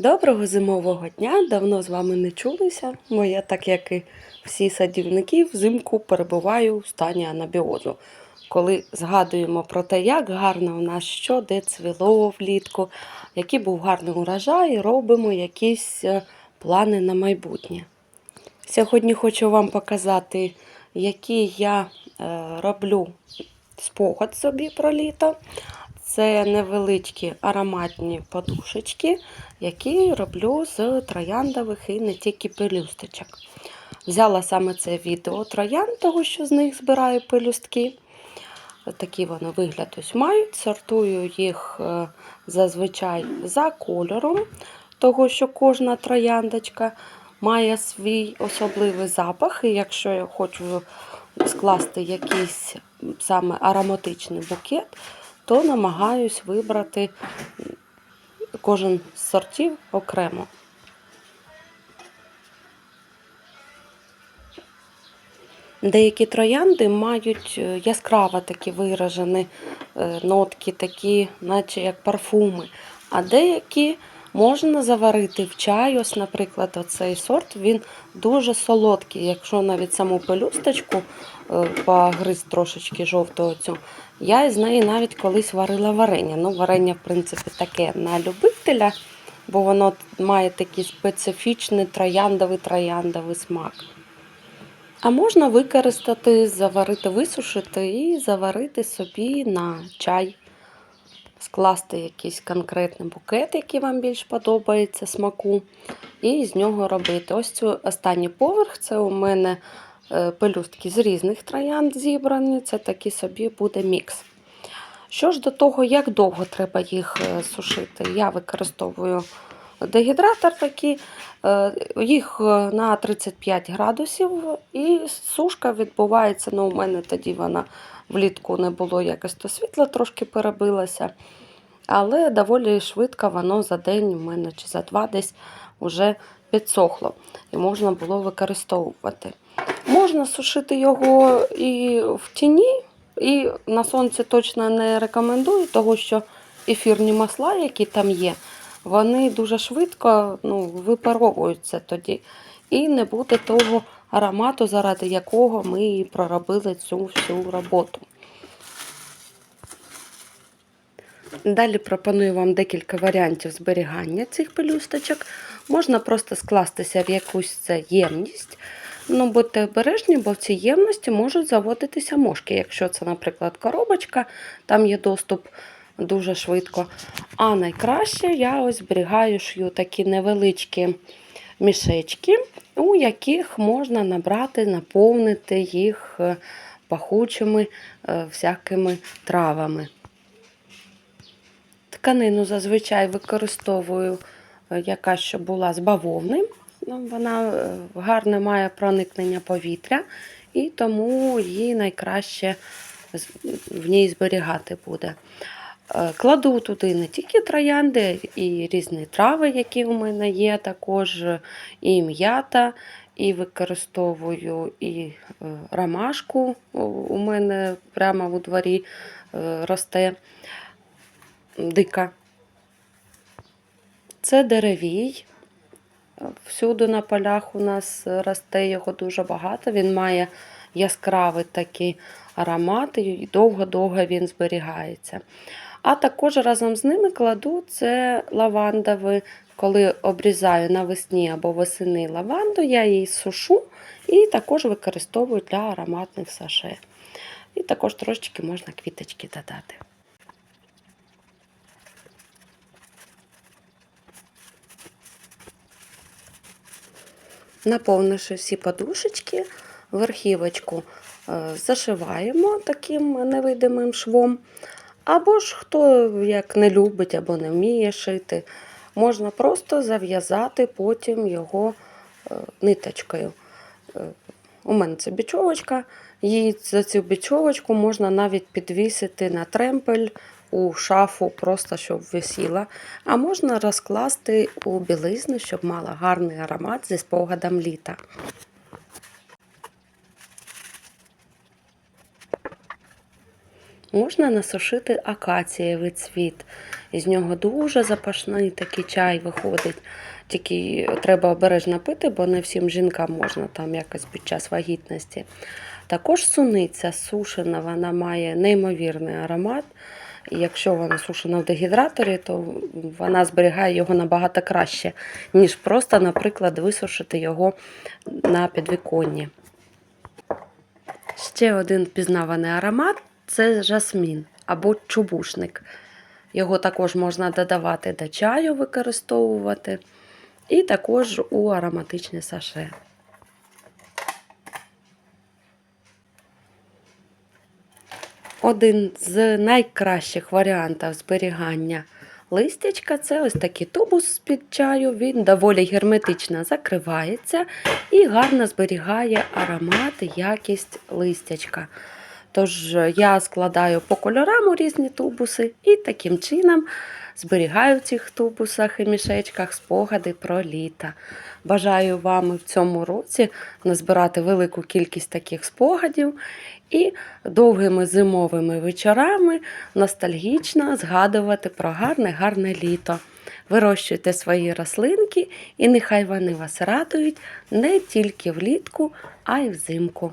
Доброго зимового дня! Давно з вами не чулися, бо я, так як і всі садівники, взимку перебуваю в стані анабіозу. Коли згадуємо про те, як гарно у нас що, де цвіло влітку, який був гарний урожай, робимо якісь е, плани на майбутнє. Сьогодні хочу вам показати, які я е, роблю спогад собі про літо. Це невеличкі ароматні подушечки, які роблю з трояндових і не тільки пелюсточок. Взяла саме це відео троянд, того що з них збираю пелюстки. Такий вони вигляд ось мають. Сортую їх е, зазвичай за кольором, того що кожна трояндочка має свій особливий запах. І якщо я хочу скласти якийсь саме ароматичний букет, то намагаюсь вибрати кожен з сортів окремо. Деякі троянди мають е, яскраво такі виражені е, нотки, такі, наче як парфуми. А деякі можна заварити в чай. Ось, наприклад, оцей сорт він дуже солодкий. Якщо навіть саму пелюсточку е, погриз трошечки жовтого цю, я із неї навіть колись варила варення. Ну, варення, в принципі, таке на любителя, бо воно має такий специфічний трояндовий трояндовий смак. А можна використати, заварити, висушити і заварити собі на чай, скласти якийсь конкретний букет, який вам більш подобається смаку, і з нього робити. Ось цей останній поверх це у мене е, пелюстки з різних троянд зібрані, це такий собі буде мікс. Що ж до того, як довго треба їх е, сушити, я використовую дегідратор такий, е, їх на 35 градусів, і сушка відбувається. Ну, у мене тоді вона влітку не було якось то світло, трошки перебилося. Але доволі швидко воно за день у мене чи за два десь вже підсохло і можна було використовувати. Можна сушити його і в тіні, і на сонці точно не рекомендую, тому що ефірні масла, які там є, вони дуже швидко ну, випаровуються тоді. І не буде того аромату, заради якого ми проробили цю всю роботу. Далі пропоную вам декілька варіантів зберігання цих пелюсточок. Можна просто скластися в якусь це ємність. Ну, будьте обережні, бо в цій ємності можуть заводитися мошки. Якщо це, наприклад, коробочка, там є доступ дуже швидко. А найкраще я ось зберігаю шью такі невеличкі мішечки, у яких можна набрати, наповнити їх е, пахучими е, всякими травами. Тканину зазвичай використовую, е, яка що була з бавовни. Ну, Вона гарне має проникнення повітря, і тому її найкраще в ній зберігати буде. Е, Кладу туди не тільки троянди, і різні трави, які у мене є, також е, і м'ята, і використовую і е, ромашку. У- мене прямо у дворі росте дика. Це деревій. Всюди на полях у нас росте його дуже багато. Він має яскравий такий аромат і довго-довго він зберігається. А також разом з ними кладу це лавандовий, коли обрізаю навесні або восени лаванду, я її сушу і також використовую для ароматних саше. І також трошечки можна квіточки додати. Наповнивши всі подушечки, верхівочку е, зашиваємо таким невидимим швом. Або ж хто як не любить або не вміє шити, можна просто зав'язати потім його е, ниточкою. Е, У мене це бічовочка, її за цю бічовочку можна навіть підвісити на тремпель у шафу, просто щоб висіла. А можна розкласти у білизну, щоб мала гарний аромат зі спогадом літа. Можна насушити акацієвий цвіт. Із нього дуже запашний такий чай виходить. Тільки треба обережно пити, бо не всім жінкам можна там якось під час вагітності. Також суниця сушена, вона має неймовірний аромат. І якщо вона сушена в дегідраторі, то вона зберігає його набагато краще, ніж просто, наприклад, висушити його на підвіконні. Ще один впізнаваний аромат це жасмін або чубушник. Його також можна додавати до чаю, використовувати, і також у ароматичне саше. Один з найкращих варіантів зберігання листячка це ось такий тубус з-під чаю. Він доволі герметично закривається і гарно зберігає аромат і якість листячка. Тож я складаю по кольорам у різні тубуси і таким чином зберігаю в цих тубусах і мішечках спогади про літо. Бажаю вам в цьому році назбирати велику кількість таких спогадів і довгими зимовими вечорами ностальгічно згадувати про гарне гарне літо. Вирощуйте свої рослинки, і нехай вони вас радують не тільки влітку, а й взимку.